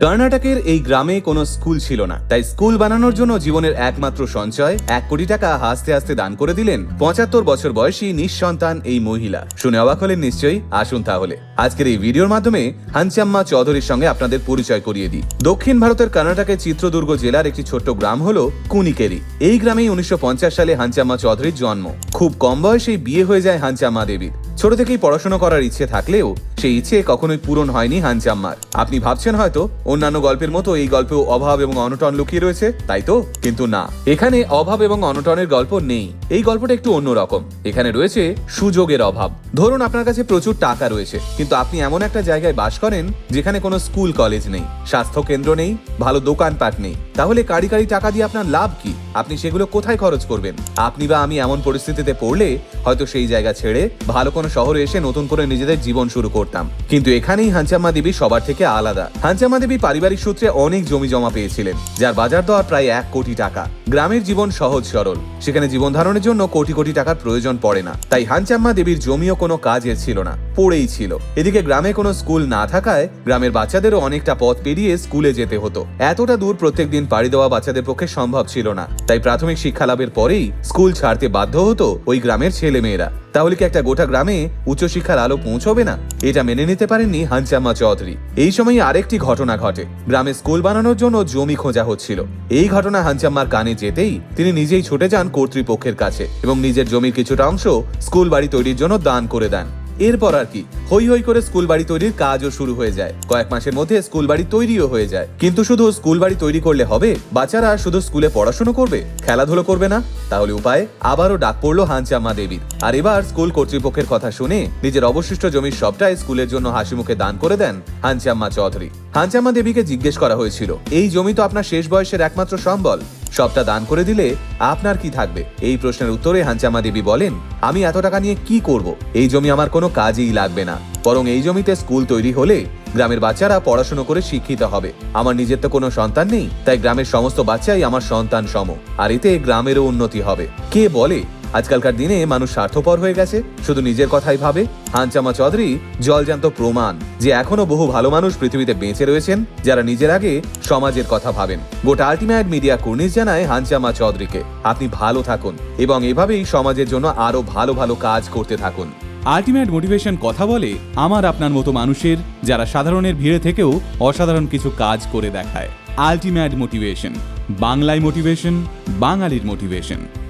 কর্ণাটকের এই গ্রামে কোনো স্কুল ছিল না। তাই স্কুল বানানোর জন্য জীবনের একমাত্র সঞ্চয় এক কোটি টাকা হাসতে হাসতে দান করে দিলেন পঁচাত্তর বছর বয়সী নিঃসন্তান এই মহিলা। শুনে অবাক হলেন নিশ্চয়ই, আসুন তাহলে। আজকের এই ভিডিওর মাধ্যমে হানচাম্মা চৌধুরীর সঙ্গে আপনাদের পরিচয় করিয়ে দিই। দক্ষিণ ভারতের কর্ণাটকের চিত্রদুর্গ জেলার একটি ছোট্ট গ্রাম হলো কুনিকেরি। এই গ্রামেই উনিশশো পঞ্চাশ সালে হানচাম্মা চৌধুরীর জন্ম। খুব কম বয়সেই বিয়ে হয়ে যায় হানচাম্মা দেবীর। ছোট থেকেই পড়াশোনা করার ইচ্ছে থাকলেও সেই ইচ্ছে কখনোই পূরণ হয়নি হানচাম্মার আপনি ভাবছেন হয়তো অন্যান্য গল্পের মতো এই গল্পেও অভাব এবং অনটন লুকিয়ে রয়েছে, তাই তো? কিন্তু না। এখানে অভাব এবং অনটনের গল্প নেই। এই গল্পটা একটু অন্যরকম এখানে রয়েছে সুযোগের অভাব। ধরুন আপনার কাছে প্রচুর টাকা রয়েছে, কিন্তু আপনি এমন একটা জায়গায় বাস করেন যেখানে কোনো স্কুল, কলেজ নেই স্বাস্থ্য কেন্দ্র নেই, ভালো দোকানপাট নেই। তাহলে কারি কারি টাকা দিয়ে আপনার লাভ কি? আপনি সেগুলো কোথায় খরচ করবেন? আপনি বা আমি এমন পরিস্থিতিতে পড়লে হয়তো সেই জায়গা ছেড়ে ভালো কোনো শহরে এসে নতুন করে নিজেদের জীবন শুরু করতাম। কিন্তু এখানেই হাঞ্চাম্মা দেবী সবার থেকে আলাদা। হাঞ্চাম্মা দেবী পারিবারিক সূত্রে অনেক জমি জমা পেয়েছিলেন, যার বাজার দর প্রায় এক কোটি টাকা। গ্রামের জীবন সহজ সরল। সেখানে জীবন ধারণের জন্য কোটি কোটি টাকার প্রয়োজন পড়ে না। তাই হানচাম্মা দেবীর জমিও কোনো কাজে ছিল না, পড়েই ছিল। এদিকে গ্রামে কোনো স্কুল না থাকায় গ্রামের বাচ্চাদেরও অনেকটা পথ পেরিয়ে স্কুলে যেতে হতো। এতটা দূর প্রত্যেক দিন পাড়ি দেওয়া বাচ্চাদের পক্ষে সম্ভব ছিল না। তাই প্রাথমিক শিক্ষা লাভের পরেই স্কুল ছাড়তে বাধ্য হতো ওই গ্রামের ছেলে মেয়েরা তাহলে কি একটা গোটা গ্রামে উচ্চশিক্ষার আলো পৌঁছবে না? এটা মেনে নিতে পারেননি হানচাম্মা চৌধুরী। এই সময় আরেকটি ঘটনা ঘটে। গ্রামে স্কুল বানানোর জন্য জমি খোঁজা হচ্ছিল। এই ঘটনা হানচাম্মার কানে যেতেই তিনি নিজেই ছুটে যান কর্তৃপক্ষের কাছে এবং নিজের জমির কিছুটা অংশ স্কুল বাড়ি তৈরির জন্য দান করে দেন। এরপর আর কি, হই হই করে স্কুল বাড়ি তৈরির কাজও শুরু হয়ে যায়। কয়েক মাসের মধ্যে স্কুল বাড়ি তৈরিও হয়ে যায়। কিন্তু শুধু স্কুল বাড়ি তৈরি করলে হবে? বাচ্চারা শুধু স্কুলে পড়াশুনো করবে? খেলাধুলো করবে না? তাহলে উপায়? আবারও ডাক পড়ল হানচাম্মা দেবীর। আর এবার স্কুল কর্তৃপক্ষের কথা শুনে নিজের অবশিষ্ট জমির সবটাই স্কুলের জন্য হাসি মুখে দান করে দেন হানচাম্মা চৌধুরী। হানচাম্মা দেবীকে জিজ্ঞেস করা হয়েছিল, এই জমি তো আপনার শেষ বয়সের একমাত্র সম্বল। সবটা দান করে দিলে আপনার কি থাকবে? এই প্রশ্নের উত্তরে হাঞ্চামা দেবী বলেন, আমি এত টাকা নিয়ে কি করব? এই জমি আমার কোনো কাজেই লাগবে না। বরং এই জমিতে স্কুল তৈরি হলে গ্রামের বাচ্চারা পড়াশুনো করে শিক্ষিত হবে। আমার নিজের তো কোনো সন্তান নেই, তাই গ্রামের সমস্ত বাচ্চাই আমার সন্তান সম। আর এতে গ্রামেরও উন্নতি হবে। কে বলে আজকালকার দিনে মানুষ স্বার্থপর হয়ে গেছে, শুধু নিজের কথাই ভাবে। হানচামা চৌধুরী জলজান্ত প্রমাণ, যে এখনও বহু ভালো মানুষ পৃথিবীতে বেঁচে রয়েছেন, যারা নিজের আগে সমাজের কথা ভাবেন। গোটা আলটিমেট মিডিয়া কুর্নিশ জানায় হানচামা চৌধুরীকে। আপনি ভালো থাকুন এবং এভাবেই সমাজের জন্য আরও ভালো ভালো কাজ করতে থাকুন। আলটিমেট মোটিভেশন কথা বলে আমার আপনার মতো মানুষের, যারা সাধারণের ভিড়ে থেকেও অসাধারণ কিছু কাজ করে দেখায়। আলটিমেট মোটিভেশন, বাংলায় মোটিভেশন, বাঙালির মোটিভেশন।